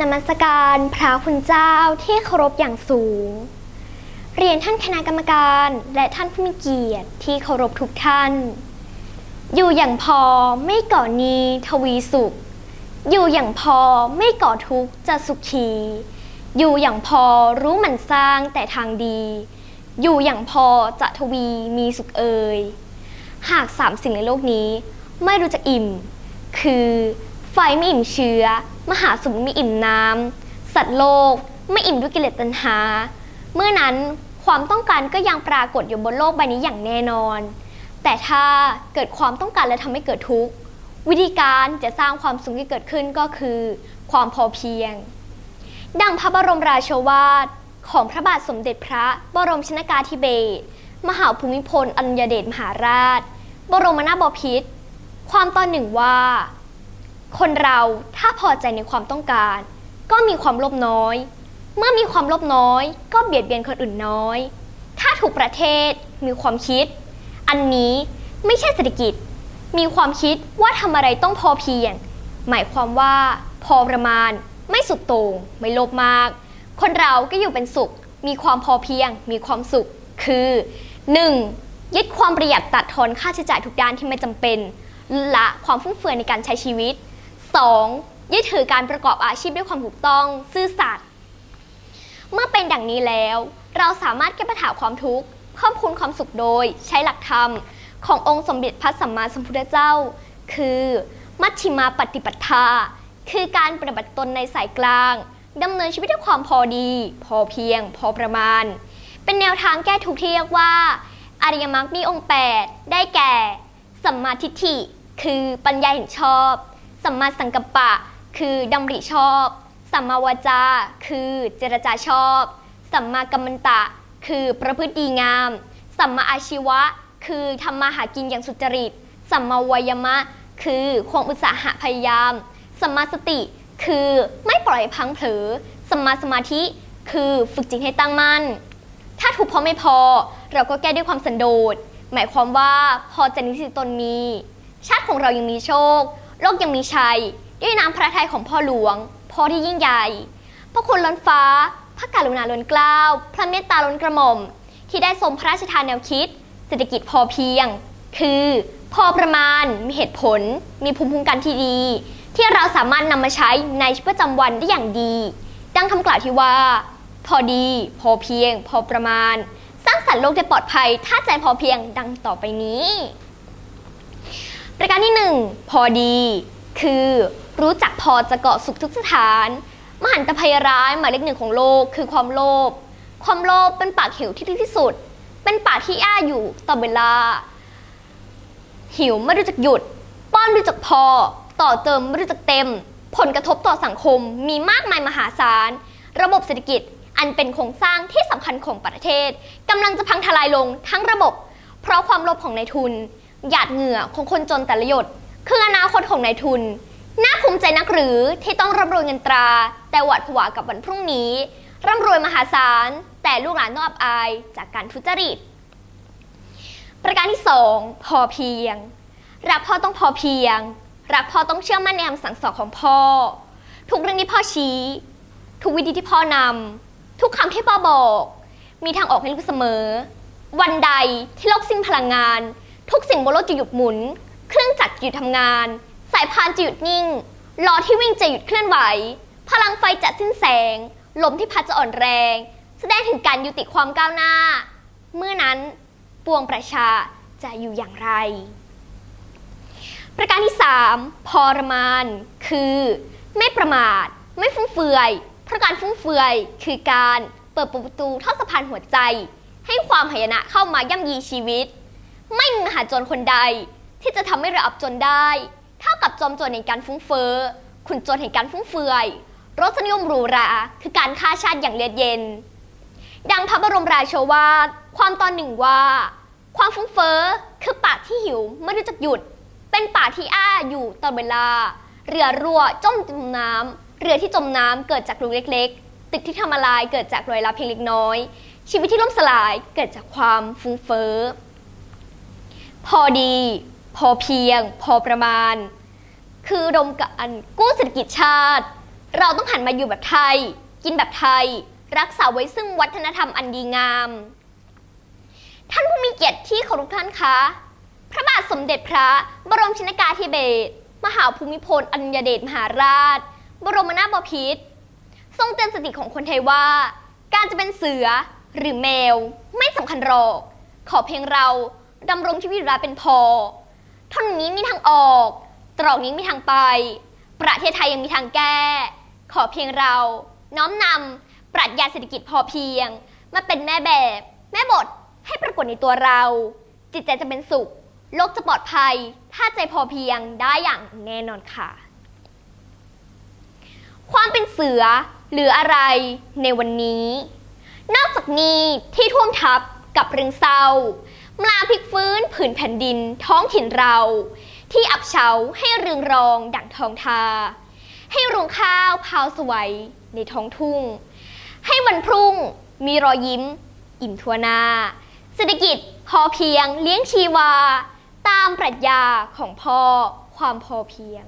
นมัสการพระคุณเจ้าที่เคารพอย่างสูง เรียนท่านคณะกรรมการและท่านผู้มีเกียรติที่เคารพทุกท่าน อยู่อย่างพอไม่ก่อนีทวีสุข อยู่อย่างพอไม่ก่อทุกข์จะสุขี อยู่อย่างพอรู้หมันสร้างแต่ทางดี อยู่อย่างพอจะทวีมีสุขเอ่ยหากสามสิ่งในโลกนี้ไม่รู้จักอิ่ม คือไฟไม่อิ่มเชื้อ มหาสมุทรม่อิ่มน้ำสัตว์โลกไม่อิ่มด้วยกิเลสตัณหา เมื่อนั้นความต้องการก็ยังปรากฏอยู่บนโลกใบนี้อย่างแน่นอน แต่ถ้าเกิดความต้องการและทำให้เกิดทุกข์วิธีการจะสร้างความสุขที่เกิดขึ้นก็คือ ความพอเพียง ดังพระบรมราโชวาทของพระบาทสมเด็จพระบรมชนกาธิเบศรมหาภูมิพลอดุลยเดชมหาราช บรมนาถบพิตรความตอนหนึ่งว่า คนเราถ้าพอใจในความต้องการ ก็มีความโลภน้อย เมื่อมีความโลภน้อย ก็เบียดเบียนคนอื่นน้อย ถ้าถูกประเทศมีความคิด อันนี้ไม่ใช่เศรษฐกิจ มีความคิดว่าทำอะไรต้องพอเพียง หมายความว่า พอประมาณ ไม่สุดโต่งไม่โลภมาก คนเราก็อยู่เป็นสุข มีความพอเพียง มีความสุข คือ 1. ยึดความประหยัดตัดทอนค่าใช้จ่ายทุกด้านที่ไม่จำเป็น ละความฟุ่มเฟือยในการใช้ชีวิต 2. ยึดถือการประกอบอาชีพด้วยความถูกต้อง ซื่อสัตย์เมื่อเป็นดังนี้แล้ว เราสามารถแก้ปัญหาความทุกข์เพิ่มพูนความสุขโดยใช้หลักธรรม ขององค์สมเด็จพระสัมมาสัมพุทธเจ้า คือมัชฌิมาปฏิปทา คือการปฏิบัติตนในสายกลางดำเนินชีวิตด้วยความพอดี พอเพียง พอประมาณ เป็นแนวทางแก้ทุกข์ที่เรียกว่าอริยมรรคมีองค์ 8 ได้แก่ สัมมาทิฏฐิ คือปัญญาเห็นชอบ สัมมาสังกัปปะ คือดำริชอบ สัมมาวาจา คือเจรจาชอบ สัมมากัมมันตะ คือประพฤติดีงาม สัมมาอาชีวะ คือทำมาหากินอย่างสุจริต สัมมาวายมะ คือความอุตสาหะพยายาม สัมมาสติ คือไม่ปล่อยพังเผลอ สัมมาสมาธิ คือฝึกจิตให้ตั้งมั่น ถ้าถูกพอไม่พอ เราก็แก้ด้วยความสันโดษ หมายความว่าพอจะนิสิตตนมี ชาติของเรายังมีโชค โลกยังมีชัย ด้วยน้ำพระทัยของพ่อหลวง พ่อที่ยิ่งใหญ่ พระคุณล้นฟ้า พระกรุณาล้นเกล้า พระเมตตาล้นกระหม่อม ที่ได้ทรงพระราชทานแนวคิด เศรษฐกิจพอเพียง คือ พอประมาณ มีเหตุผล มีภูมิคุ้มกันที่ดี ที่เราสามารถนำมาใช้ในชีวิตประจำวันได้อย่างดี ดังคำกล่าวที่ว่า พอดี พอเพียง พอประมาณ สร้างสรรค์โลกได้ปลอดภัย ถ้าใจพอเพียง ดังต่อไปนี้ ประการที่ 1 พอดี คือรู้จักพอจะเกาะสุขทุกสถาน มหันตภัยร้ายหมายเลขหนึ่งของโลกคือความโลภความโลภเป็นปากหิวที่ดีที่สุด เป็นปากที่อ้าอยู่ตลอเวลา หิวไม่รู้จักหยุด ป้อนไม่รู้จักพอ ต่อเติมไม่รู้จักเต็ม ผลกระทบต่อสังคมมีมากมายมหาศาล ระบบเศรษฐกิจอันเป็นโครงสร้างที่สำคัญของประเทศกำลังจะพังทลายลงทั้งระบบ เพราะความโลภของนายทุน หยาดเหงื่อของคนจนแต่ละหยด คืออนาคตของนายทุน น่าภูมิใจนักหรือที่ต้องร่ำรวยเงินตรา แต่หวาดผวากับวันพรุ่งนี้ ร่ำรวยมหาศาล แต่ลูกหลานต้องอับอายจากการทุจริต ประการที่ 2 พอเพียง รักพ่อต้องพอเพียง รักพ่อต้องเชื่อมั่นในคำสั่งสอนของพ่อ ทุกเรื่องที่พ่อชี้ ทุกวิธีที่พ่อนำทุกคำที่พ่อบอก มีทางออกให้ลูกเสมอ วันใดที่โลกสิ้นพลังงาน ทุกสิ่งบนโลกจะหยุดหมุน เครื่องจักรจะหยุดทำงาน สายพานจะหยุดนิ่งล้อที่วิ่งจะหยุดเคลื่อนไหว พลังไฟจะสิ้นแสง ลมที่พัดจะอ่อนแรง แสดงถึงการยุติความก้าวหน้า เมื่อนั้นปวงประชาจะอยู่อย่างไร ประการที่ 3 พอรมาณคือ ไม่ประมาท ไม่ฟุ่มเฟือย เพราะการฟุ่มเฟือยคือการเปิดประตูท่อสะพานหัวใจ ให้ความหายนะเข้ามาย่ำยีชีวิต ไม่มีมหาจนคนใด ที่จะทำให้เราอับจนได้ เท่ากับจอมจรแห่งการฟุ้งเฟ้อขุนจรแห่งการฟุ่มเฟือยรสนิยมหรูหราคือการฆ่าชาติอย่างเลือดเย็น ดังพระบรมราโชวาทความตอนหนึ่งว่า ความฟุ้งเฟ้อคือปากที่หิวไม่รู้จักหยุด เป็นปากที่อ้าอยู่ตลอดเวลา เรือรั่วจมจมน้ำเรือที่จมน้ำเกิดจากรูเล็กๆ ตึกที่ทำละลายเกิดจากรอยร้าวเพียงเล็กน้อย ชีวิตที่ล่มสลายเกิดจากความฟุ้งเฟ้อ พอดี พอเพียง พอประมาณ คือรมการกู้เศรษฐกิจชาติ เราต้องหันมาอยู่แบบไทย กินแบบไทย รักษาไว้ซึ่งวัฒนธรรมอันดีงาม ท่านผู้มีเกียรติที่เคารพท่านคะ พระบาทสมเด็จพระบรมชนกาธิเบศรมหาภูมิพลอดุลยเดชมหาราช บรมนาถบพิตรทรงเตือนสติของคนไทยว่า การจะเป็นเสือหรือแมว ไม่สำคัญหรอก ขอเพียงเรา ดำรงชีวิตอยู่ได้เป็นพอท่านี้มีทางออก ตรอกนี้มีทางไป ประเทศไทยยังมีทางแก้ ขอเพียงเรา น้อมนำปรัชญาเศรษฐกิจพอเพียง มาเป็นแม่แบบ แม่บทให้ปรากฏในตัวเรา จิตใจจะเป็นสุข โลกจะปลอดภัย ถ้าใจพอเพียงได้อย่างแน่นอนค่ะ ความเป็นเสือหรืออะไรในวันนี้ นอกจากนี้ที่ท่วมทับกับเรื่องเศร้า มลาพลิกฟื้นผืนแผ่นดินท้องถิ่นเรา ที่อับเฉาให้เรืองรองดั่งทองทา ให้รวงข้าวพาวสวยในท้องทุ่ง ให้วันพรุ่งมีรอยยิ้ม อิ่มทั่วหน้า เศรษฐกิจพอเพียงเลี้ยงชีวา ตามปรัชญาของพ่อความพอเพียง